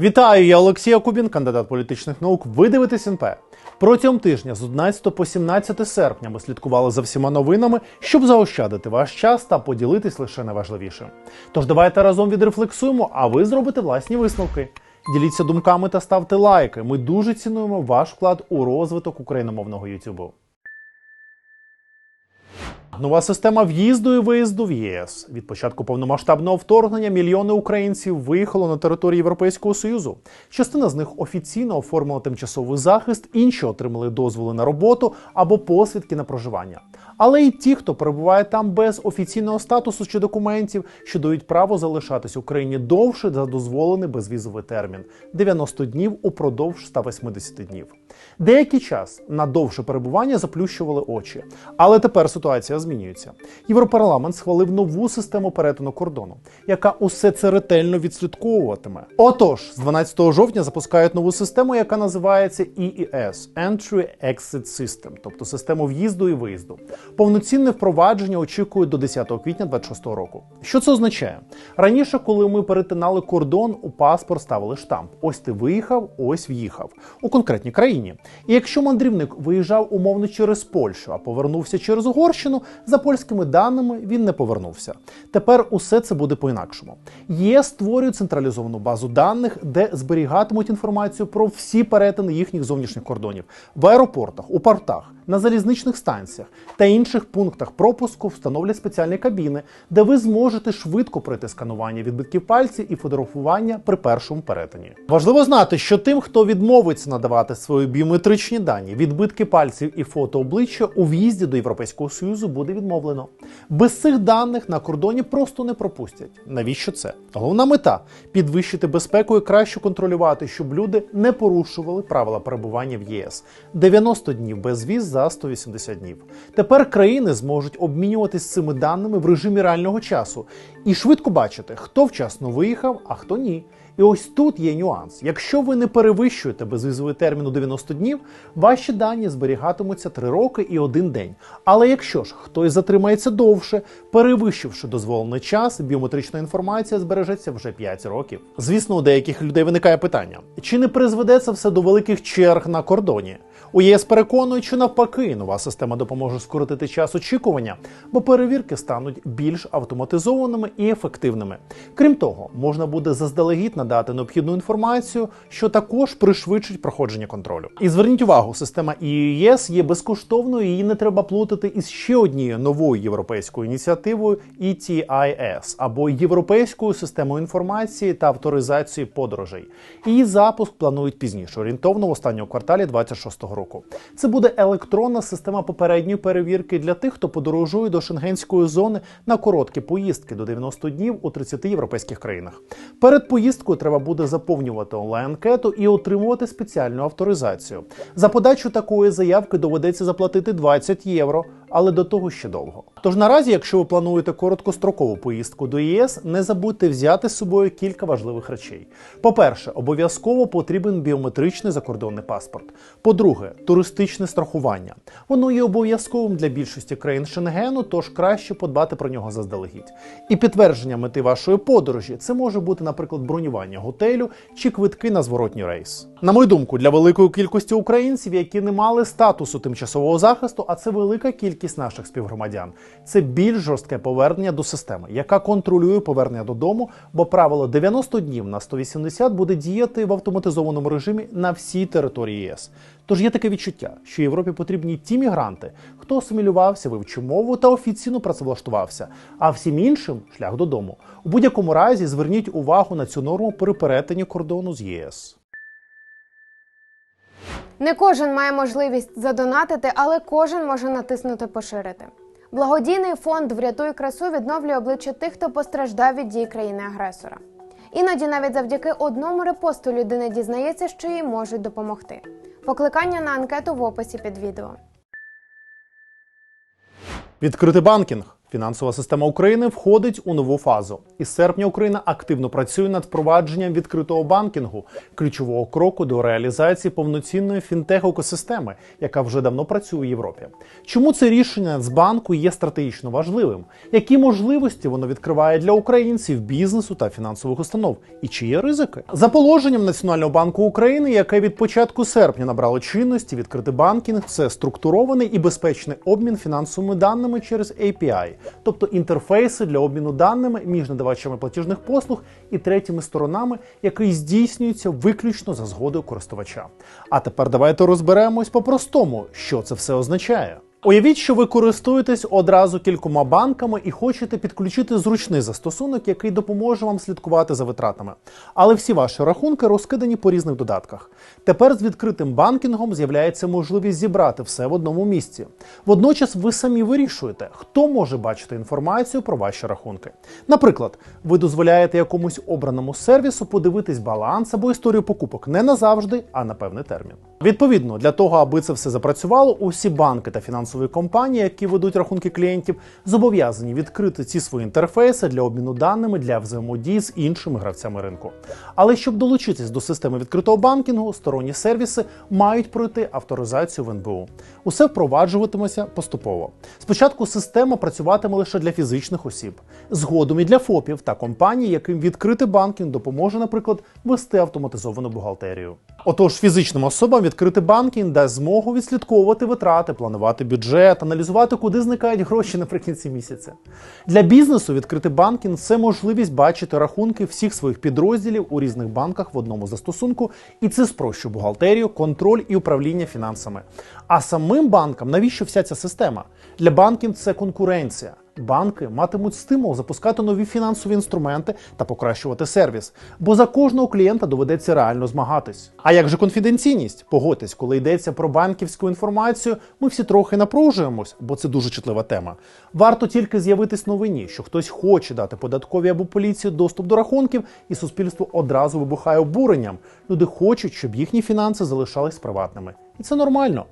Вітаю, я Олексій Кубін, кандидат політичних наук. Ви дивитесь НП. Протягом тижня з 11 по 17 серпня ми слідкували за всіма новинами, щоб заощадити ваш час та поділитись лише найважливішим. Тож давайте разом відрефлексуємо, а ви зробите власні висновки. Діліться думками та ставте лайки. Ми дуже цінуємо ваш вклад у розвиток україномовного Ютубу. Нова система в'їзду і виїзду в ЄС. Від початку повномасштабного вторгнення мільйони українців виїхало на територію Європейського Союзу. Частина з них офіційно оформила тимчасовий захист, інші отримали дозволи на роботу або посвідки на проживання. Але і ті, хто перебуває там без офіційного статусу чи документів, що дають право залишатись Україні довше за дозволений безвізовий термін 90 днів упродовж 180 днів. Деякий час на довше перебування заплющували очі, але тепер ситуація змінюється. Європарламент схвалив нову систему перетину кордону, яка усе це ретельно відслідковуватиме. Отож, з 12 жовтня запускають нову систему, яка називається EES – Entry-Exit System, тобто систему в'їзду і виїзду. Повноцінне впровадження очікують до 10 квітня 2026 року. Що це означає? Раніше, коли ми перетинали кордон, у паспорт ставили штамп: ось ти виїхав, ось в'їхав у конкретній країні. І якщо мандрівник виїжджав умовно через Польщу, а повернувся через Угорщину, за польськими даними він не повернувся. Тепер усе це буде по-інакшому. ЄС створює централізовану базу даних, де зберігатимуть інформацію про всі перетини їхніх зовнішніх кордонів в аеропортах, у портах, на залізничних станціях та інших пунктах пропуску встановлять спеціальні кабіни, де ви зможете швидко пройти сканування відбитків пальців і фотографування при першому перетині. Важливо знати, що тим, хто відмовиться надавати свої біометричні дані, відбитки пальців і фото обличчя у в'їзді до Європейського Союзу буде відмовлено. Без цих даних на кордоні просто не пропустять. Навіщо це? Головна мета підвищити безпеку і краще контролювати, щоб люди не порушували правила перебування в ЄС. 90 днів без віз за 180 днів. Тепер країни зможуть обмінюватись цими даними в режимі реального часу і швидко бачити, хто вчасно виїхав, а хто ні. І ось тут є нюанс. Якщо ви не перевищуєте безвізовий термін у 90 днів, ваші дані зберігатимуться 3 роки і 1 день. Але якщо ж хтось затримається довше, перевищивши дозволений час, біометрична інформація збережеться вже 5 років. Звісно, у деяких людей виникає питання: чи не призведе це все до великих черг на кордоні? У ЄС переконують, що навпаки, нова система допоможе скоротити час очікування, бо перевірки стануть більш автоматизованими і ефективними. Крім того, можна буде заздалегідь надати необхідну інформацію, що також пришвидшить проходження контролю. І зверніть увагу, система ЄС є безкоштовною, її не треба плутати із ще однією новою європейською ініціативою ETIS або Європейською системою інформації та авторизації подорожей. Її запуск планують пізніше, орієнтовно в останньому кварталі 26-го року. Це буде електронна система попередньої перевірки для тих, хто подорожує до шенгенської зони на короткі поїздки до 90 днів у 30 європейських країнах. Перед поїздкою треба буде заповнювати онлайн-анкету і отримувати спеціальну авторизацію. За подачу такої заявки доведеться заплатити 20 євро, але до того ще довго. Тож наразі, якщо ви плануєте короткострокову поїздку до ЄС, не забудьте взяти з собою кілька важливих речей. По-перше, обов'язково потрібен біометричний закордонний паспорт. По-друге, туристичне страхування. Воно є обов'язковим для більшості країн Шенгену, тож краще подбати про нього заздалегідь. І підтвердження мети вашої подорожі це може бути, наприклад, бронювання готелю чи квитки на зворотній рейс. На мою думку, для великої кількості українців, які не мали статусу тимчасового захисту, а це велика кількість наших співгромадян. Це більш жорстке повернення до системи, яка контролює повернення додому, бо правило 90 днів на 180 буде діяти в автоматизованому режимі на всій території ЄС. Тож є таке відчуття, що Європі потрібні ті мігранти, хто асимілювався, вивчив мову та офіційно працевлаштувався, а всім іншим шлях додому. У будь-якому разі зверніть увагу на цю норму при перетині кордону з ЄС. Не кожен має можливість задонатити, але кожен може натиснути поширити. Благодійний фонд Врятуй красу відновлює обличчя тих, хто постраждав від дій країни-агресора. Іноді навіть завдяки одному репосту людина дізнається, що їй можуть допомогти. Покликання на анкету в описі під відео. Відкрити банкінг Фінансова система України входить у нову фазу. Із серпня Україна активно працює над впровадженням відкритого банкінгу, ключового кроку до реалізації повноцінної фінтех-екосистеми, яка вже давно працює у Європі. Чому це рішення Нацбанку є стратегічно важливим? Які можливості воно відкриває для українців, бізнесу та фінансових установ? І чи є ризики? За положенням Національного банку України, яке від початку серпня набрало чинності, відкритий банкінг це структурований і безпечний обмін фінансовими даними через API, тобто інтерфейси для обміну даними між надавачами платіжних послуг і третіми сторонами, який здійснюється виключно за згодою користувача. А тепер давайте розберемось по-простому, що це все означає. Уявіть, що ви користуєтесь одразу кількома банками і хочете підключити зручний застосунок, який допоможе вам слідкувати за витратами. Але всі ваші рахунки розкидані по різних додатках. Тепер з відкритим банкінгом з'являється можливість зібрати все в одному місці. Водночас ви самі вирішуєте, хто може бачити інформацію про ваші рахунки. Наприклад, ви дозволяєте якомусь обраному сервісу подивитись баланс або історію покупок не назавжди, а на певний термін. Відповідно, для того, аби це все запрацювало, усі банки та фінансові компанії, які ведуть рахунки клієнтів, зобов'язані відкрити ці свої інтерфейси для обміну даними для взаємодії з іншими гравцями ринку. Але щоб долучитись до системи відкритого банкінгу, сторонні сервіси мають пройти авторизацію в НБУ. Усе впроваджуватиметься поступово. Спочатку система працюватиме лише для фізичних осіб, згодом і для ФОПів та компаній, яким відкритий банкінг допоможе, наприклад, вести автоматизовану бухгалтерію. Отож, фізичним особам відкритий банкінг дасть змогу відслідковувати витрати, планувати бюджет, аналізувати, куди зникають гроші наприкінці місяця. Для бізнесу відкритий банкінг це можливість бачити рахунки всіх своїх підрозділів у різних банках в одному застосунку, і це спрощує бухгалтерію, контроль і управління фінансами. А самим банкам навіщо вся ця система? Для банків це конкуренція. Банки матимуть стимул запускати нові фінансові інструменти та покращувати сервіс, бо за кожного клієнта доведеться реально змагатись. А як же конфіденційність? Погодьтесь, коли йдеться про банківську інформацію, ми всі трохи напружуємось, бо це дуже чутлива тема. Варто тільки з'явитись новині, що хтось хоче дати податковій або поліції доступ до рахунків, і суспільство одразу вибухає обуренням. Люди хочуть, щоб їхні фінанси залишались приватними, і це нормально.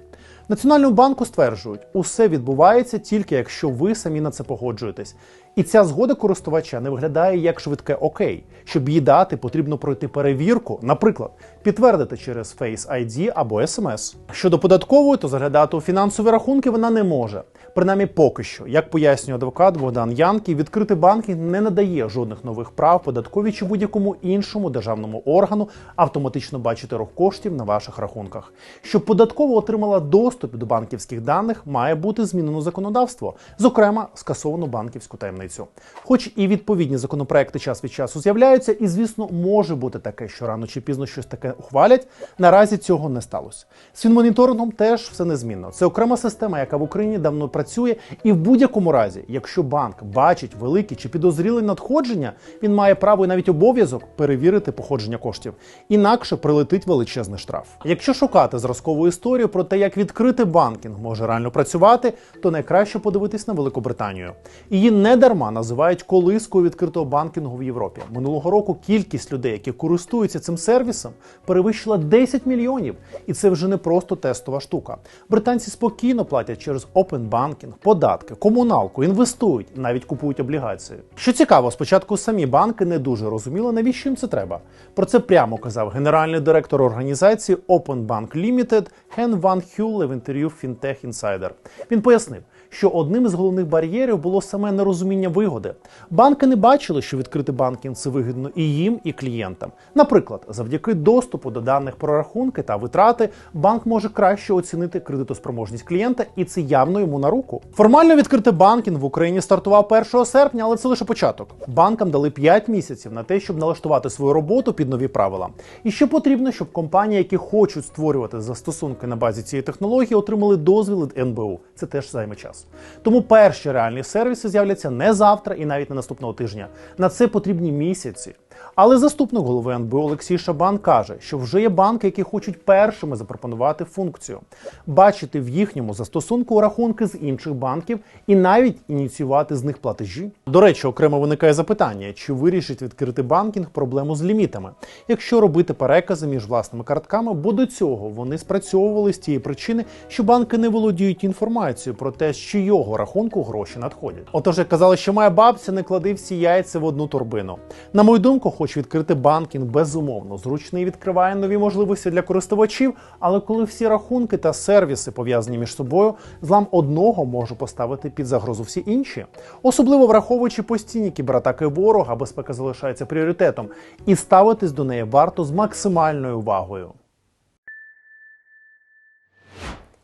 Національному банку стверджують, усе відбувається тільки якщо ви самі на це погоджуєтесь. І ця згода користувача не виглядає як швидке окей. Щоб її дати, потрібно пройти перевірку, наприклад, підтвердити через Face ID або SMS. Щодо податкової, то заглядати у фінансові рахунки вона не може. Принаймні поки що, як пояснює адвокат Богдан Янки, відкритий банкінг не надає жодних нових прав податковій чи будь-якому іншому державному органу автоматично бачити рух коштів на ваших рахунках. Щоб податково отримала доступ до банківських даних, має бути змінено законодавство, зокрема скасовано банківську таємницю. Хоч і відповідні законопроекти час від часу з'являються, і звісно, може бути таке, що рано чи пізно щось таке ухвалять. Наразі цього не сталося. З фінмоніторингом теж все незмінно. Це окрема система, яка в Україні давно працює, і в будь-якому разі, якщо банк бачить великі чи підозрілі надходження, він має право і навіть обов'язок перевірити походження коштів. Інакше прилетить величезний штраф. Якщо шукати зразкову історію про те, як відкрити банкінг може реально працювати, то найкраще подивитись на Великобританію. Її не дарма називають колискою відкритого банкінгу в Європі. Минулого року кількість людей, які користуються цим сервісом, перевищила 10 мільйонів, і це вже не просто тестова штука. Британці спокійно платять через Open Banking, податки, комуналку, інвестують, навіть купують облігації. Що цікаво, спочатку самі банки не дуже розуміли, навіщо їм це треба. Про це прямо казав генеральний директор організації Open Bank Limited Хен Ван Хюле в інтерв'ю Fintech Insider. Він пояснив, що одним із головних бар'єрів було саме нерозуміння вигоди. Банки не бачили, що відкрити банкінг це вигідно і їм, і клієнтам. Наприклад, завдяки доступу до даних про рахунки та витрати, банк може краще оцінити кредитоспроможність клієнта, і це явно йому на руку. Формально відкрити банкінг в Україні стартував 1 серпня, але це лише початок. Банкам дали 5 місяців на те, щоб налаштувати свою роботу під нові правила. І ще потрібно, щоб компанії, які хочуть створювати застосунки на базі цієї технології, отримали дозвіл від НБУ. Це теж займе час. Тому перші реальні сервіси з'являться не завтра і навіть не наступного тижня. На це потрібні місяці. Але заступник голови НБУ Олексій Шабан каже, що вже є банки, які хочуть першими запропонувати функцію, бачити в їхньому застосунку рахунки з інших банків і навіть ініціювати з них платежі. До речі, окремо виникає запитання, чи вирішить відкрити банкінг проблему з лімітами, якщо робити перекази між власними картками, бо до цього вони спрацьовували з тієї причини, що банки не володіють інформацією про те, з чийого рахунку гроші надходять. Отож, як казали, що має бабця, не клади всі яйця в одну торбину. На мою думку, хоч відкрити банкінг безумовно зручний відкриває нові можливості для користувачів, але коли всі рахунки та сервіси пов'язані між собою, злам одного може поставити під загрозу всі інші, особливо враховуючи постійні кібератаки ворога, безпека залишається пріоритетом, і ставитись до неї варто з максимальною увагою.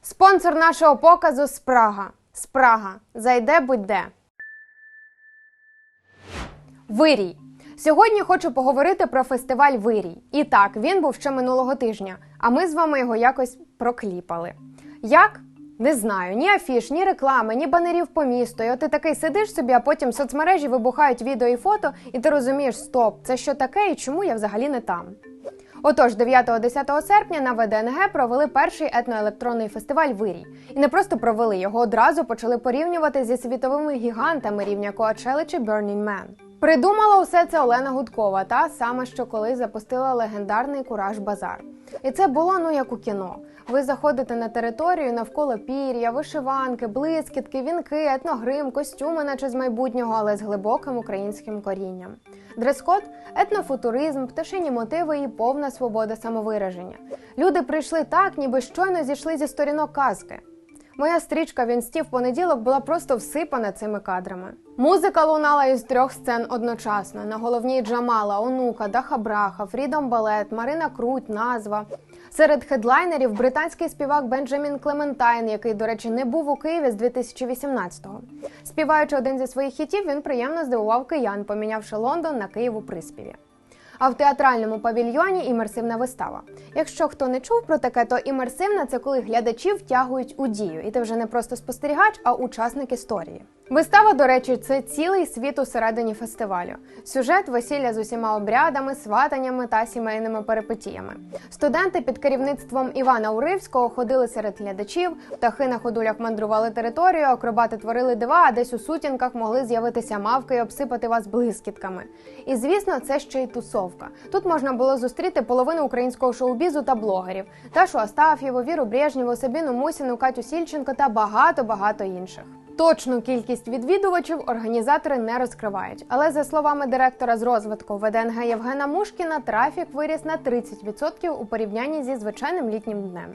Спонсор нашого показу Спрага. Спрага. Зайде будь-де. Вирій. Сьогодні хочу поговорити про фестиваль Вирій. І так, він був ще минулого тижня, а ми з вами його якось прокліпали. Як? Не знаю, ні афіш, ні реклами, ні банерів по місту. І от ти такий сидиш собі, а потім соцмережі вибухають відео і фото, і ти розумієш, стоп, це що таке і чому я взагалі не там. Отож, 9-10 серпня на ВДНГ провели перший етноелектронний фестиваль Вирій. І не просто провели його одразу почали порівнювати зі світовими гігантами рівня Coachella чи Burning Man. Придумала усе це Олена Гудкова, та саме, що колись запустила легендарний Кураж Базар. І це було ну як у кіно. Ви заходите на територію навколо пір'я, вишиванки, блискітки, вінки, етногрим, костюми, наче з майбутнього, але з глибоким українським корінням. Дрес-код – етнофутуризм, пташині мотиви і повна свобода самовираження. Люди прийшли так, ніби щойно зійшли зі сторінок казки. Моя стрічка в інсті в понеділок була просто всипана цими кадрами. Музика лунала із трьох сцен одночасно. На головній Джамала, Онука, Даха Браха, Фрідом Балет, Марина Круть, назва. Серед хедлайнерів британський співак Бенджамін Клементайн, який, до речі, не був у Києві з 2018-го. Співаючи один зі своїх хітів, він приємно здивував киян, помінявши Лондон на Київ у приспіві. А в театральному павільйоні імерсивна вистава. Якщо хто не чув про таке, то імерсивна це коли глядачі втягують у дію, і ти вже не просто спостерігач, а учасник історії. Вистава, до речі, це цілий світ усередині фестивалю. Сюжет весілля з усіма обрядами, сватаннями та сімейними перипетіями. Студенти під керівництвом Івана Уривського ходили серед глядачів, птахи на ходулях мандрували територію, акробати творили дива, а десь у сутінках могли з'явитися мавки і обсипати вас блискітками. І звісно, це ще й тусовка. Тут можна було зустріти половину українського шоу-бізу та блогерів: Ташу Астаф'єву, Віру Брежнєву, Сабіну Мусіну, Катю Сільченко та багато багато інших. Точну кількість відвідувачів організатори не розкривають, але за словами директора з розвитку ВДНГ Євгена Мушкіна, трафік виріс на 30% у порівнянні зі звичайним літнім днем.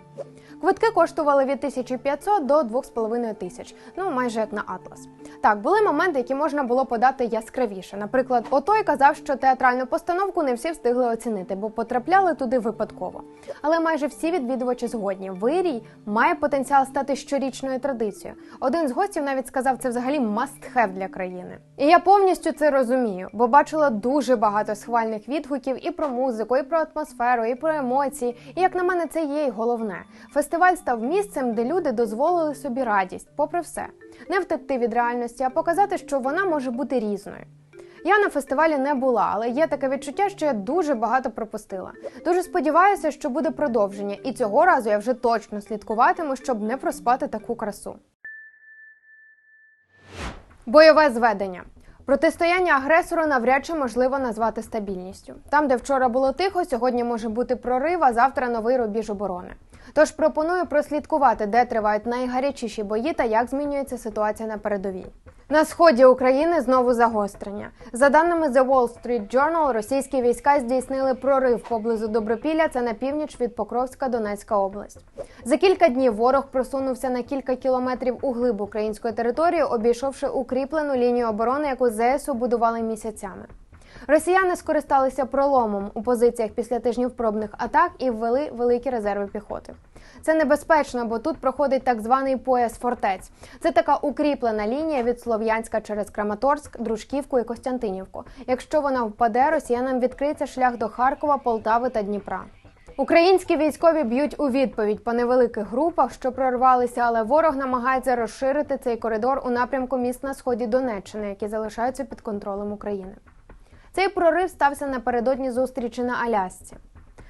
Квитки коштували від 1500 до 2500 тисяч, ну майже як на Атлас. Так, були моменти, які можна було подати яскравіше. Наприклад, отой казав, що театральну постановку не всі встигли оцінити, бо потрапляли туди випадково. Але майже всі відвідувачі згодні. Вирій має потенціал стати щорічною традицією. Один з гостів навіть сказав, це взагалі must-have для країни. І я повністю це розумію, бо бачила дуже багато схвальних відгуків і про музику, і про атмосферу, і про емоції. І як на мене, це є й головне. Фестиваль став місцем, де люди дозволили собі радість, попри все, не втекти від реальності, а показати, що вона може бути різною. Я на фестивалі не була, але є таке відчуття, що я дуже багато пропустила. Дуже сподіваюся, що буде продовження, і цього разу я вже точно слідкуватиму, щоб не проспати таку красу. Бойове зведення. Протистояння агресору навряд чи можливо назвати стабільністю. Там, де вчора було тихо, сьогодні може бути прорив, а завтра новий рубіж оборони. Тож пропоную прослідкувати, де тривають найгарячіші бої та як змінюється ситуація на передовій. На сході України знову загострення. За даними The Wall Street Journal, російські війська здійснили прорив поблизу Добропілля, це на північ від Покровська, Донецька область. За кілька днів ворог просунувся на кілька кілометрів у глиб української території, обійшовши укріплену лінію оборони, яку ЗСУ будували місяцями. Росіяни скористалися проломом у позиціях після тижнів пробних атак і ввели великі резерви піхоти. Це небезпечно, бо тут проходить так званий пояс фортець. Це така укріплена лінія від Слов'янська через Краматорськ, Дружківку і Костянтинівку. Якщо вона впаде, росіянам відкриється шлях до Харкова, Полтави та Дніпра. Українські військові б'ють у відповідь по невеликих групах, що прорвалися, але ворог намагається розширити цей коридор у напрямку міст на сході Донеччини, які залишаються під контролем України. Цей прорив стався напередодні зустрічі на Алясці.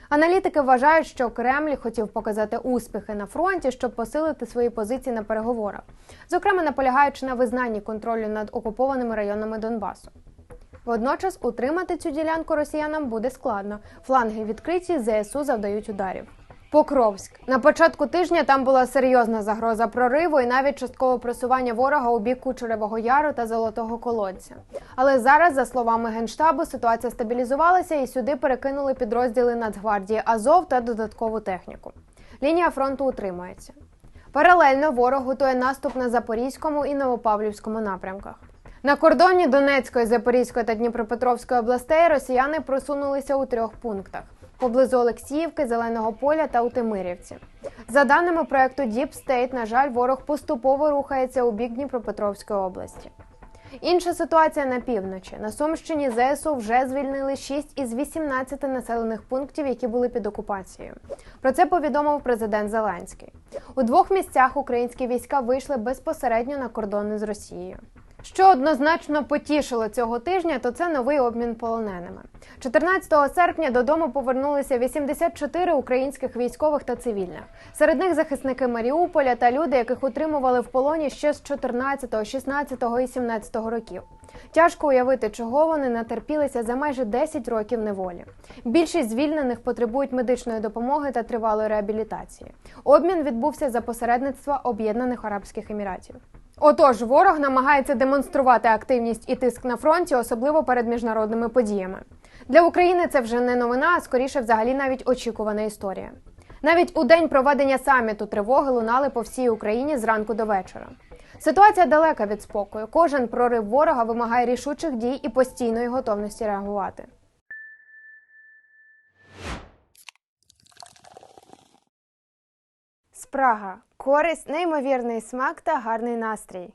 Аналітики вважають, що Кремль хотів показати успіхи на фронті, щоб посилити свої позиції на переговорах, зокрема наполягаючи на визнанні контролю над окупованими районами Донбасу. Водночас утримати цю ділянку росіянам буде складно. Фланги відкриті, ЗСУ завдають ударів. Покровськ на початку тижня там була серйозна загроза прориву і навіть часткове просування ворога у бік Кучеревого Яру та Золотого Колодця. Але зараз, за словами генштабу, ситуація стабілізувалася і сюди перекинули підрозділи Нацгвардії Азов та додаткову техніку. Лінія фронту утримується. Паралельно ворог готує наступ на Запорізькому і Новопавлівському напрямках. На кордоні Донецької, Запорізької та Дніпропетровської областей росіяни просунулися у трьох пунктах поблизу Олексіївки, Зеленого поля та у Тимирівці. За даними проекту Deep State, на жаль, ворог поступово рухається у бік Дніпропетровської області. Інша ситуація на півночі. На Сумщині ЗСУ вже звільнили 6 із 18 населених пунктів, які були під окупацією. Про це повідомив президент Зеленський. У двох місцях українські війська вийшли безпосередньо на кордони з Росією. Що однозначно потішило цього тижня, то це новий обмін полоненими. 14 серпня додому повернулися 84 українських військових та цивільних. Серед них захисники Маріуполя та люди, яких утримували в полоні ще з 14, 16 і 17 років. Тяжко уявити, чого вони натерпілися за майже 10 років неволі. Більшість звільнених потребують медичної допомоги та тривалої реабілітації. Обмін відбувся за посередництва Об'єднаних Арабських Еміратів. Отож, ворог намагається демонструвати активність і тиск на фронті, особливо перед міжнародними подіями. Для України це вже не новина, а скоріше, взагалі, навіть очікувана історія. Навіть у день проведення саміту тривоги лунали по всій Україні зранку до вечора. Ситуація далека від спокою. Кожен прорив ворога вимагає рішучих дій і постійної готовності реагувати. Спрага, користь, неймовірний смак та гарний настрій.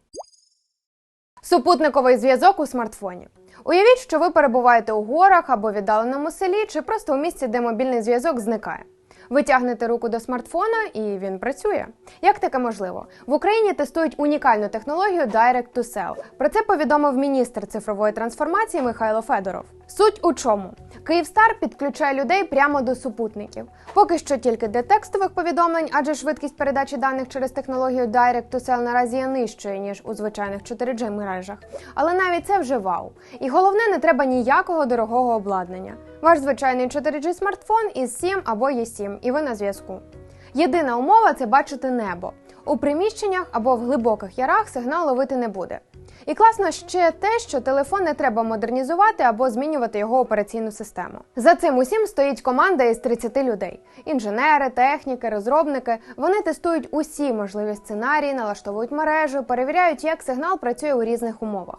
Супутниковий зв'язок у смартфоні. Уявіть, що ви перебуваєте у горах або віддаленому селі, чи просто у місці, де мобільний зв'язок зникає. Ви тягнете руку до смартфона, і він працює. Як таке можливо? В Україні тестують унікальну технологію Direct to Cell. Про це повідомив міністр цифрової трансформації Михайло Федоров. Суть у чому? Київстар підключає людей прямо до супутників. Поки що тільки для текстових повідомлень, адже швидкість передачі даних через технологію Direct to Cell наразі є нижчою ніж у звичайних 4G мережах. Але навіть це вже вау. І головне, не треба ніякого дорогого обладнання. Ваш звичайний 4G смартфон із 7 або 7 і ви на зв'язку. Єдина умова це бачити небо. У приміщеннях або в глибоких ярах сигнал ловити не буде. І класно ще те, що телефон не треба модернізувати або змінювати його операційну систему. За цим усім стоїть команда із 30 людей: інженери, техніки, розробники. Вони тестують усі можливі сценарії, налаштовують мережу, перевіряють, як сигнал працює у різних умовах.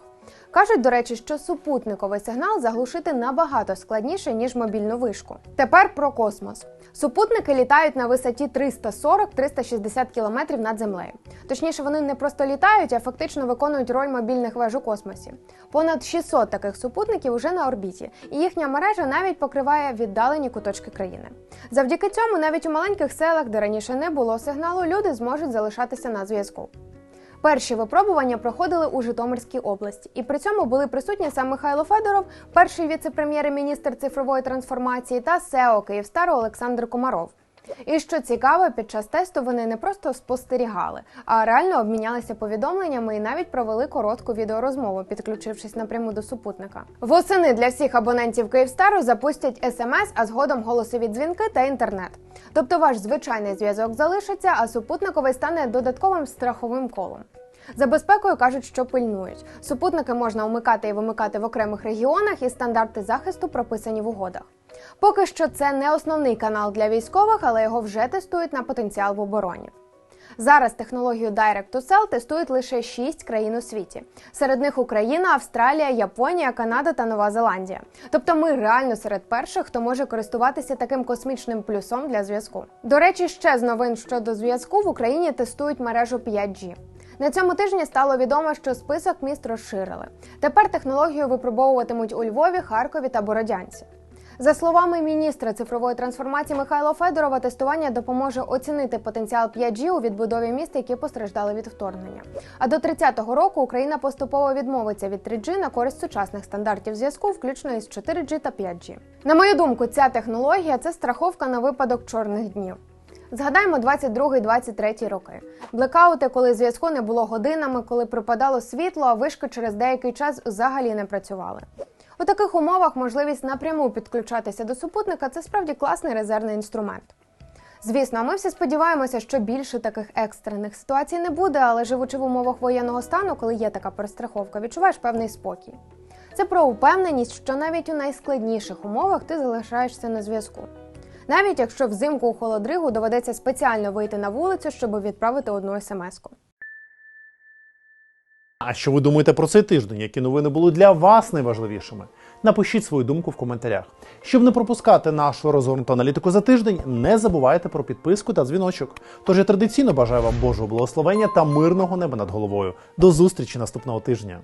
Кажуть, до речі, що супутниковий сигнал заглушити набагато складніше ніж мобільну вишку. Тепер про космос. Супутники літають на висоті 340-360 км над землею. Точніше, вони не просто літають, а фактично виконують роль мобільних веж у космосі. Понад 600 таких супутників уже на орбіті, і їхня мережа навіть покриває віддалені куточки країни. Завдяки цьому, навіть у маленьких селах, де раніше не було сигналу, люди зможуть залишатися на зв'язку. Перші випробування проходили у Житомирській області, і при цьому були присутні сам Михайло Федоров, перший віце-прем'єр-міністр цифрової трансформації та СЕО Київстару Олександр Комаров. І що цікаво, під час тесту вони не просто спостерігали, а реально обмінялися повідомленнями і навіть провели коротку відеорозмову, підключившись напряму до супутника. Восени для всіх абонентів Київстару запустять смс, а згодом голосові дзвінки та інтернет. Тобто ваш звичайний зв'язок залишиться, а супутниковий стане додатковим страховим колом. За безпекою кажуть, що пильнують. Супутники можна умикати і вимикати в окремих регіонах, і стандарти захисту прописані в угодах. Поки що це не основний канал для військових, але його вже тестують на потенціал в обороні. Зараз технологію Direct to Cell тестують лише 6 країн у світі. Серед них Україна, Австралія, Японія, Канада та Нова Зеландія. Тобто ми реально серед перших, хто може користуватися таким космічним плюсом для зв'язку. До речі, ще з новин щодо зв'язку в Україні тестують мережу 5G. На цьому тижні стало відомо, що список міст розширили. Тепер технологію випробовуватимуть у Львові, Харкові та Бородянці. За словами міністра цифрової трансформації Михайла Федорова, тестування допоможе оцінити потенціал 5G у відбудові міст, які постраждали від вторгнення. А до 30-го року Україна поступово відмовиться від 3G на користь сучасних стандартів зв'язку, включно із 4G та 5G. На мою думку, ця технологія це страховка на випадок чорних днів. Згадаємо 22-23 роки. Блекаути, коли зв'язку не було годинами, коли припадало світло, а вишки через деякий час взагалі не працювали. У таких умовах можливість напряму підключатися до супутника це справді класний резервний інструмент. Звісно, ми всі сподіваємося, що більше таких екстрених ситуацій не буде, але живучи в умовах воєнного стану, коли є така перестраховка, відчуваєш певний спокій. Це про упевненість, що навіть у найскладніших умовах ти залишаєшся на зв'язку. Навіть якщо взимку у холодригу доведеться спеціально вийти на вулицю, щоб відправити одну смс-ку. А що ви думаєте про цей тиждень? Які новини були для вас найважливішими? Напишіть свою думку в коментарях. Щоб не пропускати нашу розгорнуту аналітику за тиждень, не забувайте про підписку та дзвіночок. Тож я традиційно бажаю вам Божого благословення та мирного неба над головою. До зустрічі наступного тижня.